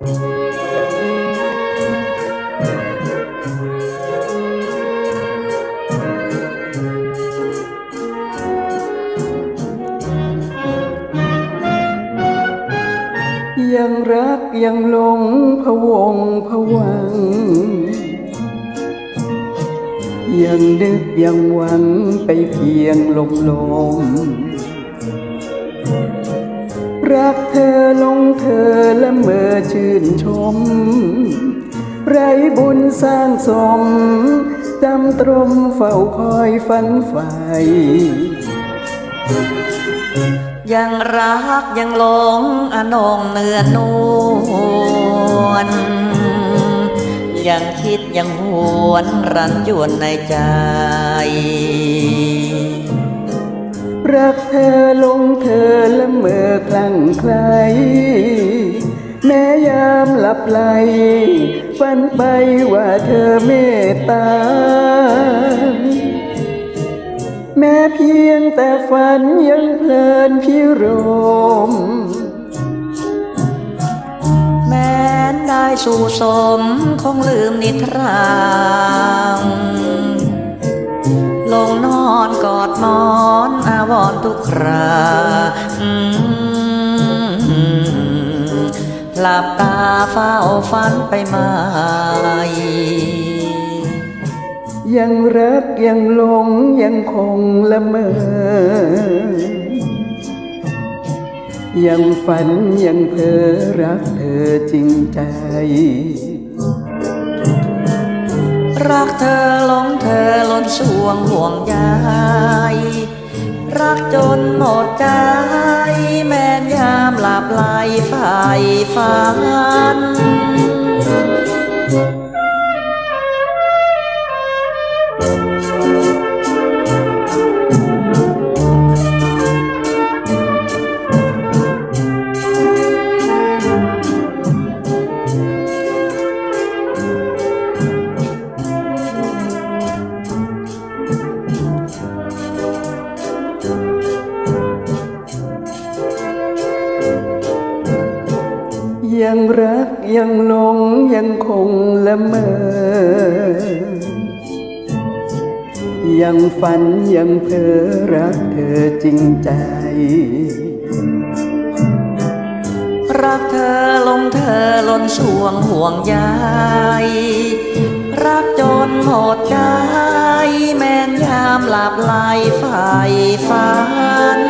ยังรักยังหลงพะวงพะวัง ยังนึกยังหวังไปเพียงลมลมรักเธอหลงเธอ ชื่นชม ไรบุญสร้างสมจำตรมเฝ้าคอยฝันใฝ่ยังรักยังหลงอนงเนื้อนวลยังคิดยังหวนรันยวนในใจ รักเธอลงเธอและเมื่อคลั่งไคล แม้ยามหลับไหลฝันไปว่าเธอเมตตา แม้เพียงแต่ฝันยังเพลินพิรม แม้นได้สู่สมคงลืมนิทรางลงนอนกอดมอนอาวรณ์ทุกครา หลับตาเฝ้าฝันไปมายังรักยังหลงยังคงละเมอ ยังฝันยังเพ้อรักเธอจริงใจ รักเธอหลงเธอล้นสวงห่วงใยรักจนหมดใจ แม้นยามหลับไหล ฝ่ายฝัน ยังรักยังหลงยังคงละเมอ ยังฝันยังเพ้อรักเธอจริงใจ รักเธอลงเธอล้นสวงห่วงใยรักจนหมดใจ แม้นยามหลับไหลฝ่ายฝัน